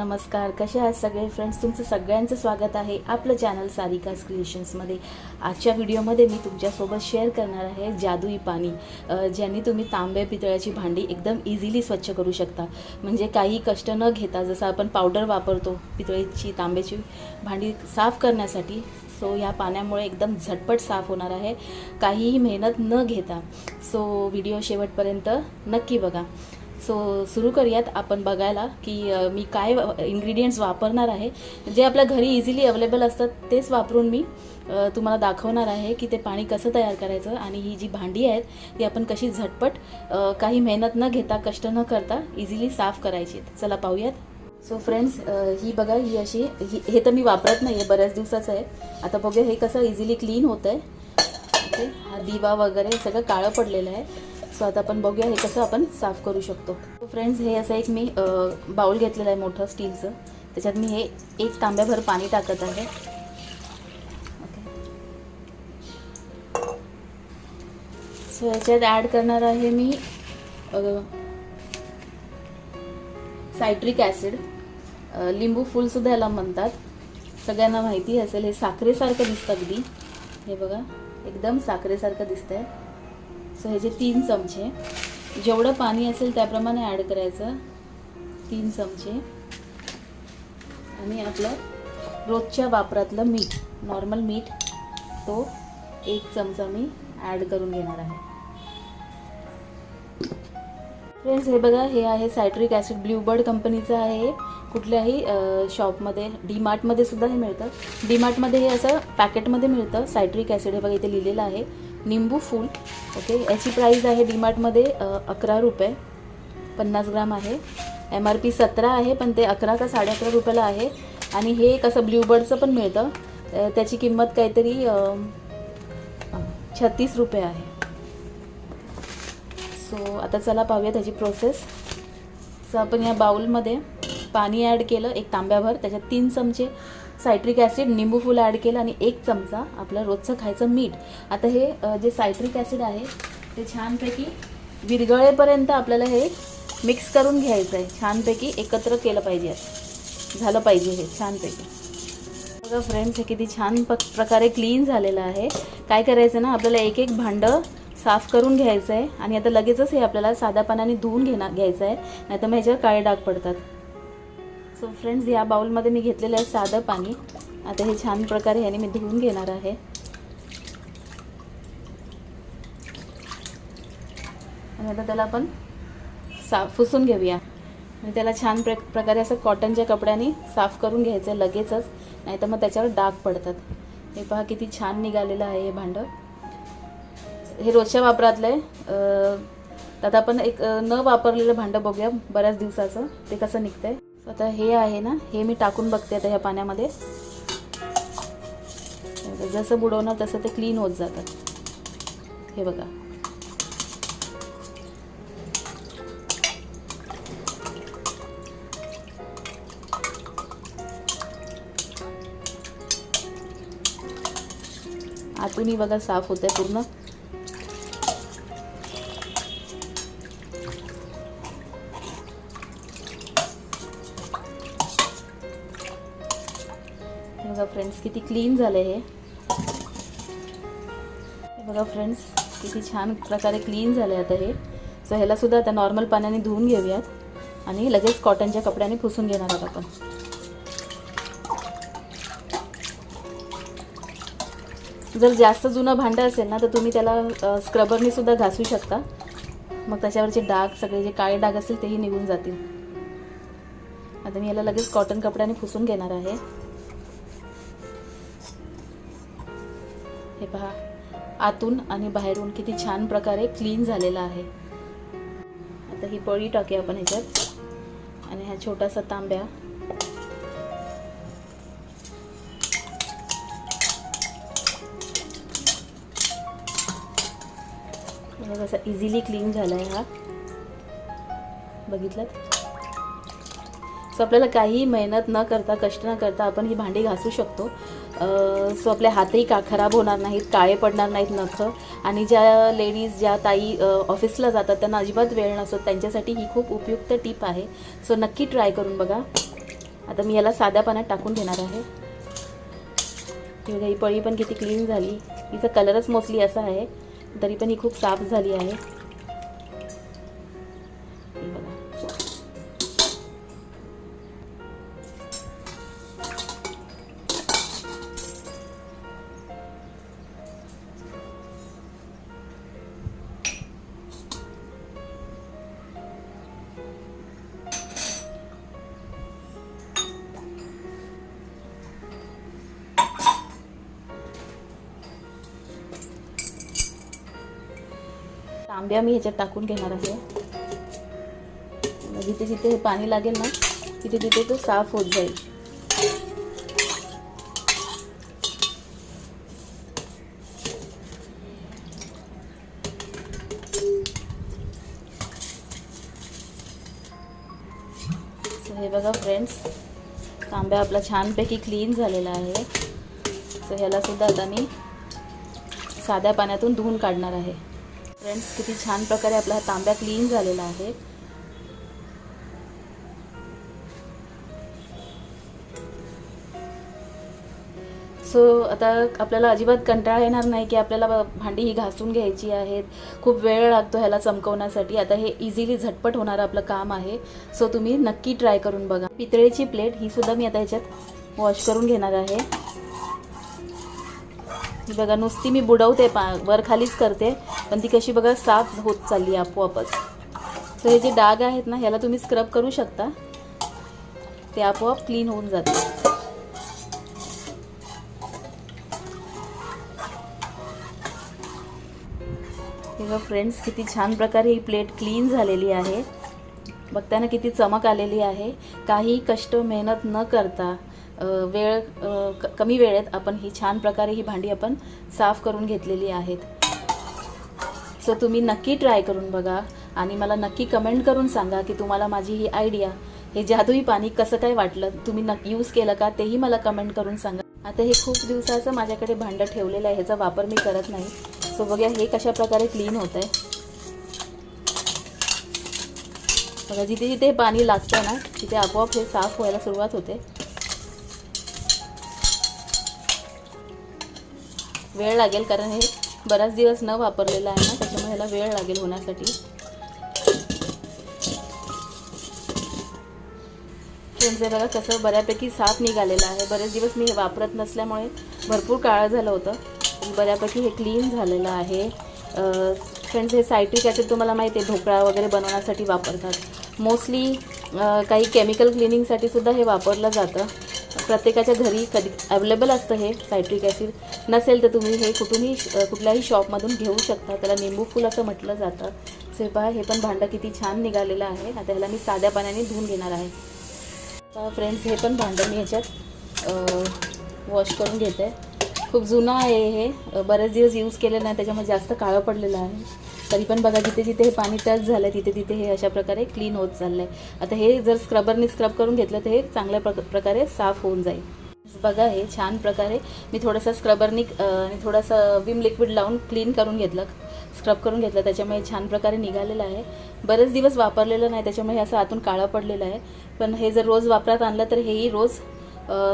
नमस्कार. कसे आहात सगळे? फ्रेंड्स तुमचं सगळ्यांचं स्वागत आहे आपलं चॅनल सारिकास क्रिएशन्समध्ये आजच्या व्हिडिओमध्ये मी तुमच्यासोबत शेअर करणार आहे जादुई पाणी ज्यांनी तुम्ही तांबे पितळ्याची भांडी एकदम इझिली स्वच्छ करू शकता. म्हणजे काही कष्ट न घेता जसं आपण पावडर वापरतो पितळेची तांब्याची भांडी साफ करण्यासाठी सो या पाण्यामुळे एकदम झटपट साफ होणार आहे. काहीही मेहनत न घेता सो व्हिडिओ शेवटपर्यंत नक्की बघा. सो सुरू करूयात आपण बघायला की मी काय इन्ग्रेडियंट्स वापरणार आहे. जे आपल्या घरी इझिली अवेलेबल असतात तेच वापरून मी तुम्हाला दाखवणार आहे की ते पाणी कसं तयार करायचं आणि ही जी भांडी आहेत ती आपण कशी झटपट काही मेहनत न घेता कष्ट न करता इझिली साफ करायची चला पाहूयात. सो फ्रेंड्स ही बघा ही अशी ही हे तर मी वापरत नाही आहे बऱ्याच दिवसाचं आहे. आता बघूया हे कसं इझिली क्लीन होतं आहे ओके हा दिवा वगैरे सगळं काळं पडलेलं आहे. सो आता आपण बघूया हे कसं आपण साफ करू शकतो. फ्रेंड्स हे असं एक मी बाउल घेतलेलं आहे मोठं स्टीलचं. त्याच्यात मी हे एक तांब्याभर पाणी टाकत आहे. सो याच्यात ॲड करणार आहे मी सायट्रिक ॲसिड लिंबू फुलसुद्धा याला म्हणतात. सगळ्यांना माहिती असेल हे साखरेसारखं दिसतं अगदी. हे बघा एकदम साखरेसारखं दिसतं आहे सो ह्याचे तीन चमचे जेवढं पाणी असेल त्याप्रमाणे ॲड करायचं तीन चमचे. आणि आपलं रोजच्या वापरातलं मीठ नॉर्मल मीठ तो एक चमचा मी ॲड करून घेणार आहे. फ्रेंड्स हे बघा हे आहे सायट्रिक ॲसिड ब्ल्यूबर्ड कंपनीचं आहे. कुठल्याही शॉपमध्ये डी मार्टमध्ये सुद्धा हे मिळतं. डी मार्टमध्ये हे असं पॅकेटमध्ये मिळतं. सायट्रिक ॲसिड हे बघा इथे लिहिलेलं आहे. निंबू फूल ओके याची प्राईस आहे डी मार्टमध्ये अकरा रुपये. पन्नास ग्राम आहे. एम आर पी सतरा आहे पण ते अकरा का साडे अकरा रुपयाला आहे. आणि हे एक असं ब्ल्यूबर्डचं पण मिळतं. त्याची किंमत काहीतरी छत्तीस रुपये आहे. सो आता चला पाहूया त्याची प्रोसेस सो आपण या बाउलमध्ये पाणी ॲड केलं एक तांब्याभर. त्याच्यात तीन चमचे सायट्रिक ॲसिड निंबू फुलं ॲड केलं आणि एक चमचा आपलं रोजचं खायचं मीठ. आता हे जे सायट्रिक ॲसिड आहे ते छानपैकी विरघळेपर्यंत आपल्याला हे मिक्स करून घ्यायचं आहे. छानपैकी एकत्र केलं पाहिजे झालं पाहिजे हे छानपैकी. बघा फ्रेंड्स हे किती छान प प्रकारे क्लीन झालेलं आहे. काय करायचं ना आपल्याला एक एक भांडं साफ करून घ्यायचं आहे. आणि आता लगेचच हे आपल्याला साध्या पाण्याने धुवून घेणार घ्यायचं आहे. नाहीतर मग ह्याच्यावर काळे डाग पडतात. सो फ्रेंड्स या बाउलमध्ये मी घेतलेलं आहे साधं पाणी. आता हे छान प्रकारे ह्याने मी धुवून घेणार आहे. आणि आता त्याला आपण साफ पुसून घेऊया. आणि त्याला छान प्र प्रकारे असं कॉटनच्या कपड्याने साफ करून घ्यायचं लगेचच नाही तर मग त्याच्यावर डाग पडतात. हे पहा किती छान निघालेलं आहे हे भांडं. हे रोजच्या वापरातलं आहे आता आपण एक न वापरलेलं भांडं बघूया बऱ्याच दिवसाचं. ते कसं निघतं आहे आता हे आहे ना हे मी टाकून बघते आता ह्या पाण्यामध्ये. जसं बुडवणार तसं ते क्लीन होत जातं हे बघा. आतूनही बघा साफ होत आहे पूर्ण. बघा फ्रेंड्स किती क्लीन झालं हे. बघा फ्रेंड्स किती छान प्रकारे क्लीन झालं आता हे. सो ह्यालासुद्धा आता नॉर्मल पाण्याने धुवून घेऊयात. आणि लगेच कॉटनच्या कपड्याने पुसून घेणार आहोत आपण. जर जास्त जुनं भांडं असेल ना तर तुम्ही त्याला स्क्रबरने सुद्धा घासू शकता. मग त्याच्यावरचे डाग सगळे जे काळे डाग असतील तेही निघून जातील. आता मी याला लगेच कॉटन कपड्याने पुसून घेणार आहे. हे पहा. आतून आणि बाहेरून किती छान प्रकारे क्लीन झालेला आहे. आता ही पळी टाकूया आपण ह्याच्यात. आणि हा छोटासा तांब्या. कसा इझिली क्लीन झाला आहे हा. बघितलं सो आपल्याला काही मेहनत न करता कष्ट न करता आपण ही भांडी घासू शकतो. सो आपले हातही का खराब होणार नाहीत काळे पडणार नाहीत नखं. आणि ज्या लेडीज ज्या ताई ऑफिसला जातात त्यांना अजिबात वेळ नसतो. त्यांच्यासाठी ही खूप उपयुक्त टीप आहे. सो नक्की ट्राय करून बघा. आता मी याला साध्या पाण्यात टाकून घेणार आहे. ही ही पळी पण किती क्लीन झाली. हिचा कलरच मोस्टली असा आहे. तरी पण ही खूप साफ झाली आहे. तांब्या मी ह्याच्यात टाकून घेणार आहे. म्हणजे जिथे जिथे हे पाणी लागेल ना तिथे तिथे तो साफ होत जाईल. हे बघा फ्रेंड्स तांब्या आपला छानपैकी क्लीन झालेला आहे. सो ह्याला सुद्धा आता मी साध्या पाण्यातून धुवून काढणार आहे. फ्रेंड्स किती छान प्रकारे आपला हा तांब्या क्लीन झालेला आहे. सो आता आपल्याला अजिबात कंटाळा येणार नाही की आपल्याला भांडी ही घासून घ्यायची आहेत. खूप वेळ लागतो ह्याला चमकवण्यासाठी. आता हे इझिली झटपट होणारं आपलं काम आहे. सो तुम्ही नक्की ट्राय करून बघा. पितळेची प्लेट ही सुद्धा मी आता ह्याच्यात वॉश करून घेणार आहे. ही बघा नुसती मी बुडवते पा वर खालीच करते पण ती कशी बघा साफ होत चालली आहे आपोआपच. सो हे जे डाग आहेत ना ह्याला तुम्ही स्क्रब करू शकता. ते आपोआप क्लीन होऊन जाते तेव्हा फ्रेंड्स किती छान प्रकारे ही प्लेट क्लीन झालेली आहे. बघताना किती चमक आलेली आहे. काही कष्ट मेहनत न करता वेळ क- कमी वेळेत आपण ही छान प्रकारे ही भांडी आपण साफ करून घेतलेली आहेत. सो तुम्ही नक्की ट्राय करून बघा आणि मला नक्की कमेंट करून सांगा की तुम्हाला माझी ही आयडिया हे जादुई पाणी कसं काय वाटलं? तुम्ही नक् यूज केलं का? तेही मला कमेंट करून सांगा. आता हे खूप दिवसाचं माझ्याकडे भांडं ठेवलेलं आहे ह्याचा वापर मी करत नाही. सो बघा हे कशा प्रकारे क्लीन होत आहे बघा जिथे जिथे पाणी लागतं ना तिथे आपोआप हे साफ व्हायला सुरुवात होते. वेळ लागेल कारण हे बराच दिवस न वापरलेलं आहे ना त्याच्यामुळे ह्याला वेळ लागेल होण्यासाठी. फ्रेंड्स हे बघा कसं बऱ्यापैकी साफ निघालेलं आहे. बरेच दिवस मी हे वापरत नसल्यामुळे भरपूर काळं झालं होतं. बऱ्यापैकी हे क्लीन झालेलं आहे. फ्रेंड्स हे सायट्रिक ॲसिड तुम्हाला माहिती आहे ढोकळा वगैरे बनवण्यासाठी वापरतात. मोस्टली काही केमिकल क्लिनिंगसाठी सुद्धा हे वापरलं जातं. प्रत्येकाच्या घरी कधी अवेलेबल असतं हे सायट्रिक ॲसिड नसेल तर तुम्ही हे कुठूनही कुठल्याही शॉपमधून घेऊ शकता. त्याला निंबू फुल असं म्हटलं जातं. सो हे पहा हे पण भांडं किती छान निघालेलं आहे. आता ह्याला मी साध्या पाण्याने धुवून घेणार आहे. तर फ्रेंड्स हे पण भांडं मी ह्याच्यात वॉश करून घेते. खूप जुनं आहे हे. बरेच दिवस यूज केलेलं नाही. त्याच्यामुळे जास्त काळं पडलेलं आहे. तरी पण बघा जिथे जिथे हे पाणी टच झालं आहे तिथे तिथे हे अशा प्रकारे क्लीन होत चाललं आहे आता हे जर स्क्रबरने स्क्रब करून घेतलं तर हे चांगल्या प्रकारे साफ होऊन जाईल. बघा हे छान प्रकारे मी थोडंसं स्क्रबरनी आणि थोडंसं विम लिक्विड लावून क्लीन करून घेतलं. स्क्रब करून घेतलं त्याच्यामुळे छान प्रकारे निघालेलं आहे. बरेच दिवस वापरलेलं नाही त्याच्यामुळे असं आतून काळं पडलेलं आहे. पण हे जर रोज वापरात आणलं तर हेही रोज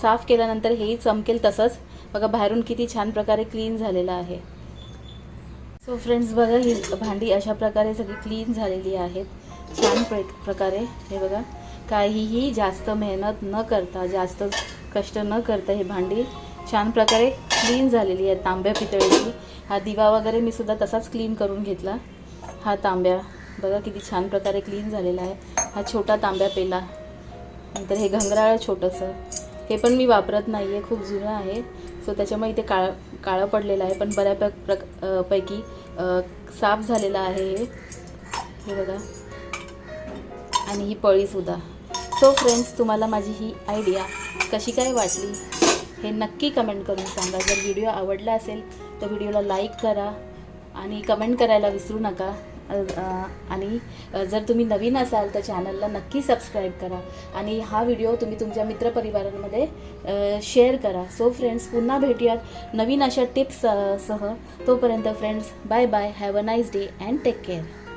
साफ केल्यानंतर हेही चमकेल तसंच. बघा बाहेरून किती छान प्रकारे क्लीन झालेलं आहे. सो फ्रेंड्स बघा ही भांडी अशा प्रकारे सगळी क्लीन झालेली आहेत. छान प्र प्रकारे हे बघा. काहीही जास्त मेहनत न करता जास्त कष्ट न करता ही भांडी छान प्रकारे क्लीन झालेली आहे तांब्या पितळीची. हा दिवा वगैरे मी सुद्धा तसाच क्लीन करून घेतला. हा तांब्या बघा किती छान प्रकारे क्लीन झालेला आहे. हा छोटा तांब्या पेला. नंतर हे घंगराळ छोटंसं. हे पण मी वापरत नाही आहे खूप जुनं आहे. सो त्याच्यामुळे इथे काळं काळं पडलेलं आहे पण बऱ्याप प्रक पैकी साफ झालेलं आहे. हे बघा. आणि ही पळीसुद्धा सो फ्रेंड्स तुम्हाला माझी ही आयडिया कशी काय वाटली हे नक्की कमेंट करून सांगा. जर व्हिडिओ आवडला असेल तर व्हिडिओला लाईक करा आणि कमेंट करायला विसरू नका. आणि जर तुम्ही नवीन असाल तर चॅनलला नक्की सबस्क्राईब करा. आणि हा व्हिडिओ तुम्ही तुमच्या मित्रपरिवारांमध्ये शेअर करा. सो फ्रेंड्स पुन्हा भेटूयात नवीन अशा टिप्स सह. तोपर्यंत friends bye bye have a nice day and take care